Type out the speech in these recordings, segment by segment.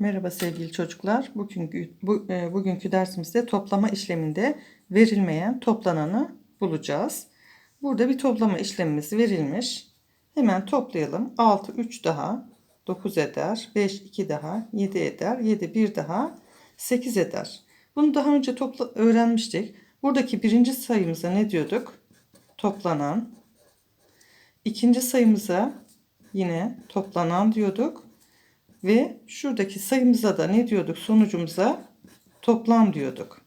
Merhaba sevgili çocuklar. Bugünkü, bu, e, bugünkü dersimizde toplama işleminde verilmeyen toplananı bulacağız. Burada bir toplama işlemimiz verilmiş. Hemen toplayalım. 6 3 daha 9 eder. 5 2 daha 7 eder. 7 1 daha 8 eder. Bunu daha önce topla öğrenmiştik. Buradaki birinci sayımıza ne diyorduk? Toplanan. İkinci sayımıza yine toplanan diyorduk. Ve şuradaki sayımıza da ne diyorduk sonucumuza? Toplam diyorduk.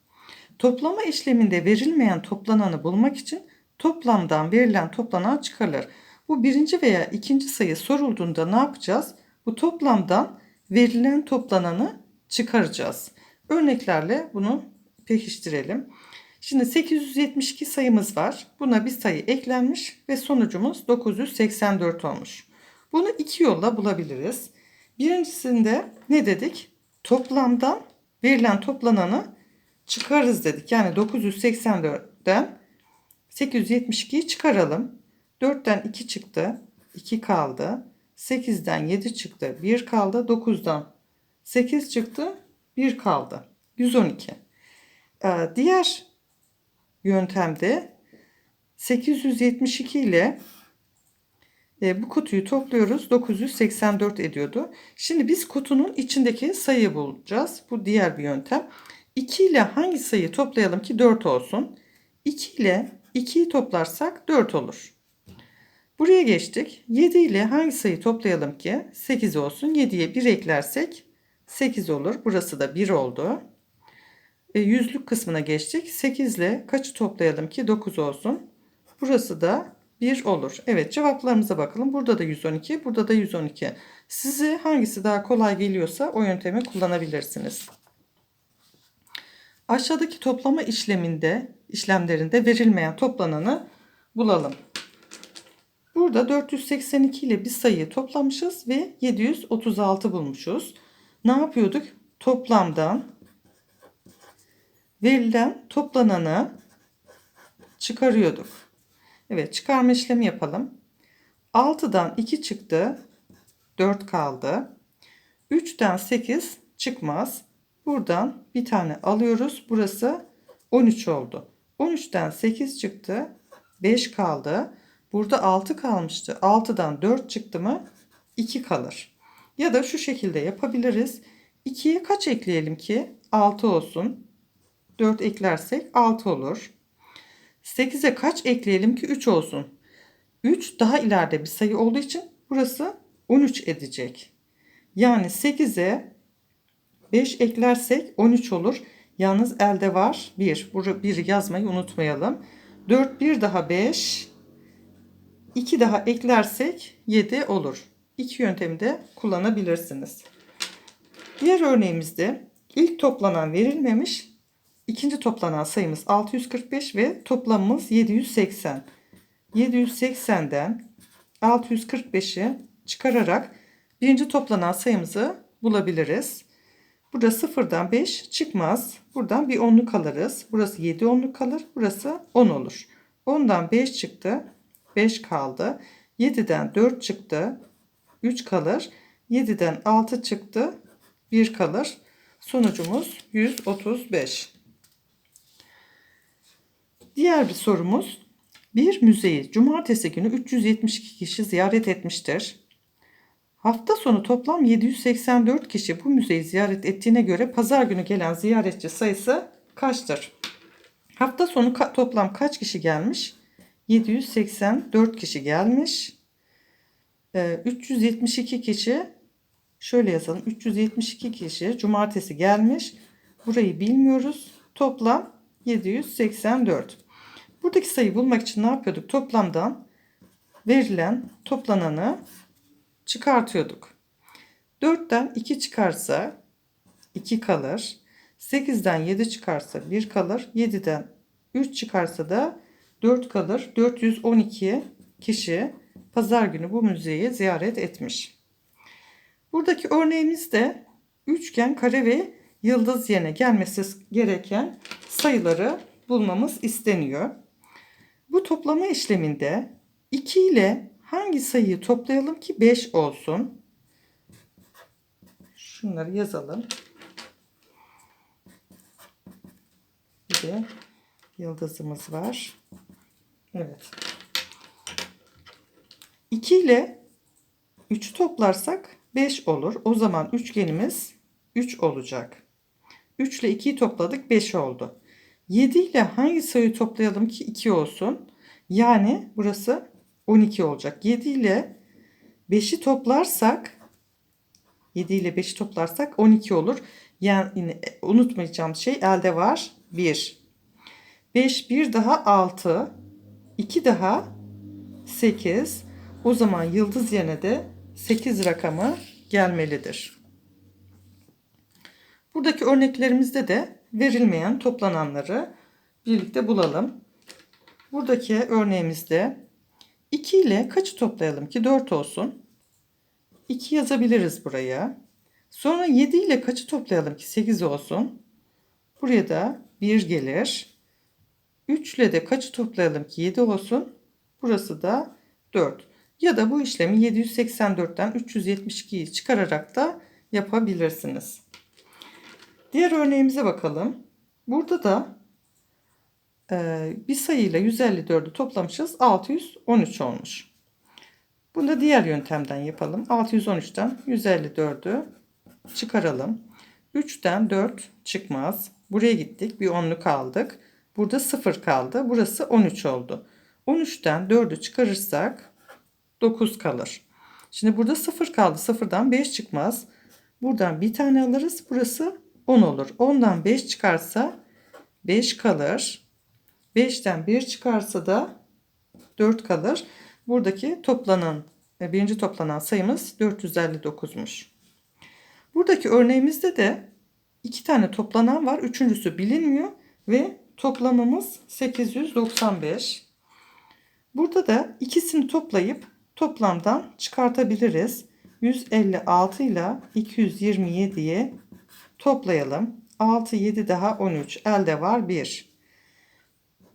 Toplama işleminde verilmeyen toplananı bulmak için toplamdan verilen toplanan çıkarılır. Bu birinci veya ikinci sayı sorulduğunda ne yapacağız? Bu toplamdan verilen toplananı çıkaracağız. Örneklerle bunu pekiştirelim. Şimdi 872 sayımız var. Buna bir sayı eklenmiş ve sonucumuz 984 olmuş. Bunu iki yolla bulabiliriz. Birincisinde ne dedik? Toplamdan verilen toplananı çıkarız dedik. Yani 984'ten 872'yi çıkaralım. 4'ten 2 çıktı. 2 kaldı. 8'den 7 çıktı. 1 kaldı. 9'dan 8 çıktı. 1 kaldı. 112. Ee, diğer yöntemde 872 ile e, bu kutuyu topluyoruz. 984 ediyordu. Şimdi biz kutunun içindeki sayıyı bulacağız. Bu diğer bir yöntem. 2 ile hangi sayıyı toplayalım ki 4 olsun? 2 ile 2'yi toplarsak 4 olur. Buraya geçtik. 7 ile hangi sayıyı toplayalım ki 8 olsun? 7'ye 1 eklersek 8 olur. Burası da 1 oldu. E, yüzlük kısmına geçtik. 8 ile kaçı toplayalım ki 9 olsun? Burası da 1 olur. Evet cevaplarımıza bakalım. Burada da 112, burada da 112. Size hangisi daha kolay geliyorsa o yöntemi kullanabilirsiniz. Aşağıdaki toplama işleminde işlemlerinde verilmeyen toplananı bulalım. Burada 482 ile bir sayıyı toplamışız ve 736 bulmuşuz. Ne yapıyorduk? Toplamdan verilen toplananı çıkarıyorduk. Evet çıkarma işlemi yapalım. 6'dan 2 çıktı. 4 kaldı. 3'ten 8 çıkmaz. Buradan bir tane alıyoruz. Burası 13 oldu. 13'ten 8 çıktı. 5 kaldı. Burada 6 kalmıştı. 6'dan 4 çıktı mı 2 kalır. Ya da şu şekilde yapabiliriz. 2'ye kaç ekleyelim ki 6 olsun. 4 eklersek 6 olur. 8'e kaç ekleyelim ki 3 olsun? 3 daha ileride bir sayı olduğu için burası 13 edecek. Yani 8'e 5 eklersek 13 olur. Yalnız elde var 1. Burada 1 yazmayı unutmayalım. 4 bir daha 5. 2 daha eklersek 7 olur. İki yöntemi de kullanabilirsiniz. Diğer örneğimizde ilk toplanan verilmemiş İkinci toplanan sayımız 645 ve toplamımız 780. 780'den 645'i çıkararak birinci toplanan sayımızı bulabiliriz. Burada sıfırdan 5 çıkmaz. Buradan bir onluk alırız. Burası 7 onluk kalır. Burası 10 olur. 10'dan 5 çıktı. 5 kaldı. 7'den 4 çıktı. 3 kalır. 7'den 6 çıktı. 1 kalır. Sonucumuz 135. Diğer bir sorumuz. Bir müzeyi cumartesi günü 372 kişi ziyaret etmiştir. Hafta sonu toplam 784 kişi bu müzeyi ziyaret ettiğine göre pazar günü gelen ziyaretçi sayısı kaçtır? Hafta sonu ka- toplam kaç kişi gelmiş? 784 kişi gelmiş. Ee, 372 kişi şöyle yazalım. 372 kişi cumartesi gelmiş. Burayı bilmiyoruz. Toplam 784. Buradaki sayıyı bulmak için ne yapıyorduk? Toplamdan verilen toplananı çıkartıyorduk. 4'ten 2 çıkarsa 2 kalır. 8'den 7 çıkarsa 1 kalır. 7'den 3 çıkarsa da 4 kalır. 412 kişi pazar günü bu müzeyi ziyaret etmiş. Buradaki örneğimizde üçgen, kare ve yıldız yerine gelmesi gereken sayıları bulmamız isteniyor. Bu toplama işleminde 2 ile hangi sayıyı toplayalım ki 5 olsun? Şunları yazalım. Bir de yıldızımız var. Evet. 2 ile 3'ü toplarsak 5 olur. O zaman üçgenimiz 3 olacak. 3 ile 2'yi topladık 5 oldu. 7 ile hangi sayıyı toplayalım ki 2 olsun? Yani burası 12 olacak. 7 ile 5'i toplarsak 7 ile 5'i toplarsak 12 olur. Yani yine unutmayacağım şey elde var 1. 5 bir daha 6. 2 daha 8. O zaman yıldız yerine de 8 rakamı gelmelidir. Buradaki örneklerimizde de verilmeyen toplananları birlikte bulalım. Buradaki örneğimizde 2 ile kaçı toplayalım ki 4 olsun? 2 yazabiliriz buraya. Sonra 7 ile kaçı toplayalım ki 8 olsun? Buraya da 1 gelir. 3 ile de kaçı toplayalım ki 7 olsun? Burası da 4. Ya da bu işlemi 784'ten 372'yi çıkararak da yapabilirsiniz. Diğer örneğimize bakalım. Burada da e, bir sayıyla 154'ü toplamışız. 613 olmuş. Bunu da diğer yöntemden yapalım. 613'ten 154'ü çıkaralım. 3'ten 4 çıkmaz. Buraya gittik. Bir onluk aldık. Burada 0 kaldı. Burası 13 oldu. 13'ten 4'ü çıkarırsak 9 kalır. Şimdi burada 0 kaldı. 0'dan 5 çıkmaz. Buradan bir tane alırız. Burası 10 olur. 10'dan 5 çıkarsa 5 kalır. 5'ten 1 çıkarsa da 4 kalır. Buradaki toplanan e, birinci toplanan sayımız 459'muş. Buradaki örneğimizde de iki tane toplanan var. Üçüncüsü bilinmiyor ve toplamımız 895. Burada da ikisini toplayıp toplamdan çıkartabiliriz. 156 ile 227'yi toplayalım. 6, 7 daha 13. Elde var 1.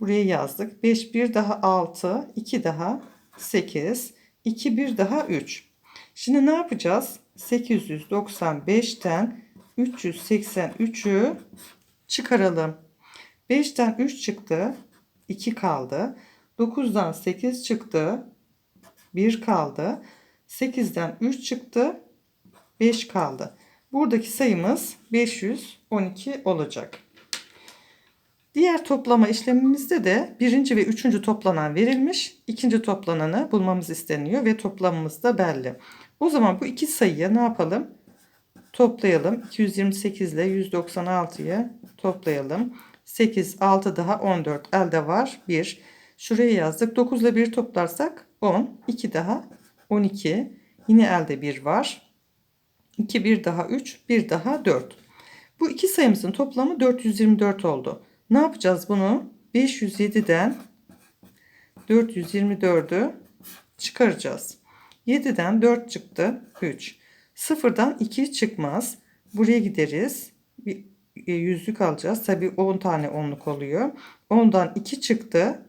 Buraya yazdık. 5, 1 daha 6, 2 daha 8, 2, 1 daha 3. Şimdi ne yapacağız? 895'ten 383'ü çıkaralım. 5'ten 3 çıktı. 2 kaldı. 9'dan 8 çıktı. 1 kaldı. 8'den 3 çıktı. 5 kaldı. Buradaki sayımız 512 olacak. Diğer toplama işlemimizde de birinci ve üçüncü toplanan verilmiş. ikinci toplananı bulmamız isteniyor ve toplamımız da belli. O zaman bu iki sayıya ne yapalım? Toplayalım. 228 ile 196'yı toplayalım. 8, 6 daha 14 elde var. 1. Şuraya yazdık. 9 ile 1 toplarsak 10. 2 daha 12. Yine elde 1 var. 2, 1 daha 3, 1 daha 4. Bu iki sayımızın toplamı 424 oldu. Ne yapacağız bunu? 507'den 424'ü çıkaracağız. 7'den 4 çıktı. 3. 0'dan 2 çıkmaz. Buraya gideriz. Bir e, yüzlük alacağız. Tabi 10 tane onluk oluyor. 10'dan 2 çıktı.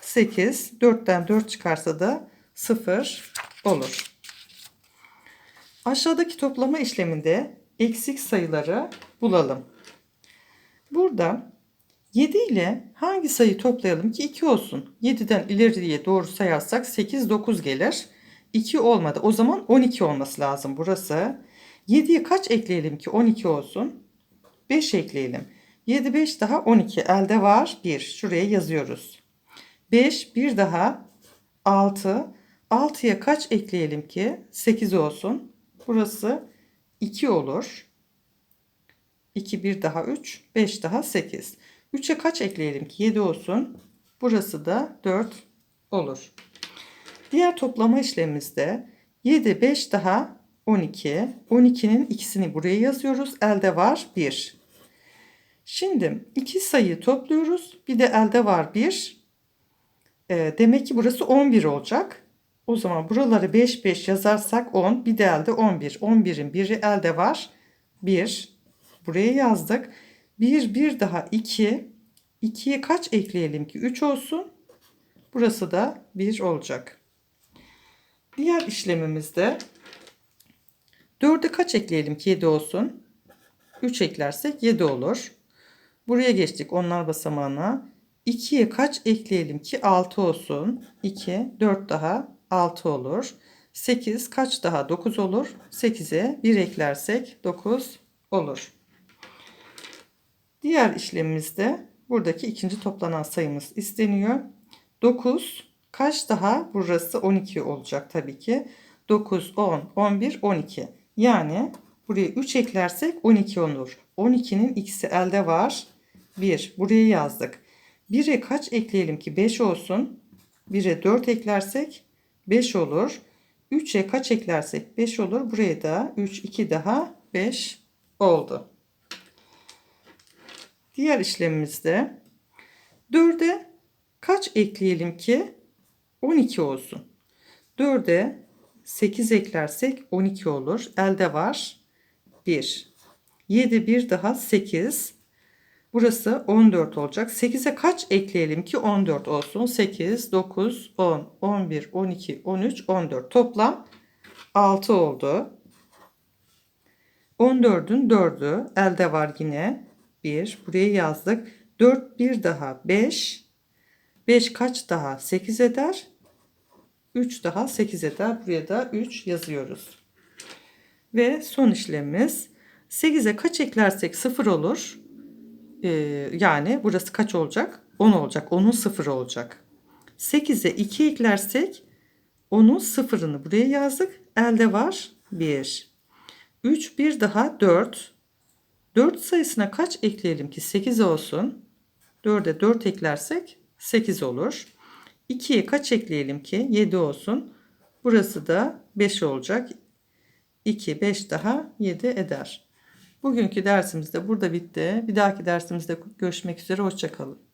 8. 4'ten 4 çıkarsa da 0 olur. Aşağıdaki toplama işleminde eksik sayıları bulalım. Burada 7 ile hangi sayı toplayalım ki 2 olsun? 7'den ileriye doğru sayarsak 8, 9 gelir. 2 olmadı. O zaman 12 olması lazım burası. 7'ye kaç ekleyelim ki 12 olsun? 5 ekleyelim. 7, 5 daha 12. Elde var 1. Şuraya yazıyoruz. 5, 1 daha 6. 6'ya kaç ekleyelim ki 8 olsun? Burası 2 olur. 2, 1 daha 3, 5 daha 8. 3'e kaç ekleyelim ki 7 olsun. Burası da 4 olur. Diğer toplama işlemimizde 7, 5 daha 12. 12'nin ikisini buraya yazıyoruz. Elde var 1. Şimdi iki sayı topluyoruz. Bir de elde var 1. E, demek ki burası 11 olacak. O zaman buraları 5 5 yazarsak 10. Bir de elde 11. 11'in biri elde var. 1. Buraya yazdık. 1 1 daha 2. 2'ye kaç ekleyelim ki 3 olsun. Burası da 1 olacak. Diğer işlemimizde 4'e kaç ekleyelim ki 7 olsun? 3 eklersek 7 olur. Buraya geçtik onlar basamağına. 2'ye kaç ekleyelim ki 6 olsun? 2, 4 daha 6 olur. 8 kaç daha 9 olur? 8'e 1 eklersek 9 olur. Diğer işlemimizde buradaki ikinci toplanan sayımız isteniyor. 9 kaç daha? Burası 12 olacak tabii ki. 9, 10, 11, 12. Yani buraya 3 eklersek 12 olur. 12'nin ikisi elde var. 1. Buraya yazdık. 1'e kaç ekleyelim ki 5 olsun? 1'e 4 eklersek 5 olur. 3'e kaç eklersek 5 olur. Buraya da 3, 2 daha 5 oldu. Diğer işlemimizde 4'e kaç ekleyelim ki 12 olsun. 4'e 8 eklersek 12 olur. Elde var 1. 7 bir daha 8. Burası 14 olacak. 8'e kaç ekleyelim ki 14 olsun? 8, 9, 10, 11, 12, 13, 14. Toplam 6 oldu. 14'ün 4'ü elde var yine. 1. Buraya yazdık. 4 bir daha 5. 5 kaç daha 8 eder? 3 daha 8 eder. Buraya da 3 yazıyoruz. Ve son işlemimiz 8'e kaç eklersek 0 olur. Ee, yani burası kaç olacak? 10 olacak. 10'un 0 olacak. 8'e 2 eklersek onun sıfırını buraya yazdık. Elde var 1. 3 bir daha 4. 4 sayısına kaç ekleyelim ki 8 olsun? 4'e 4 eklersek 8 olur. 2'ye kaç ekleyelim ki 7 olsun? Burası da 5 olacak. 2, 5 daha 7 eder. Bugünkü dersimiz de burada bitti. Bir dahaki dersimizde görüşmek üzere. Hoşçakalın.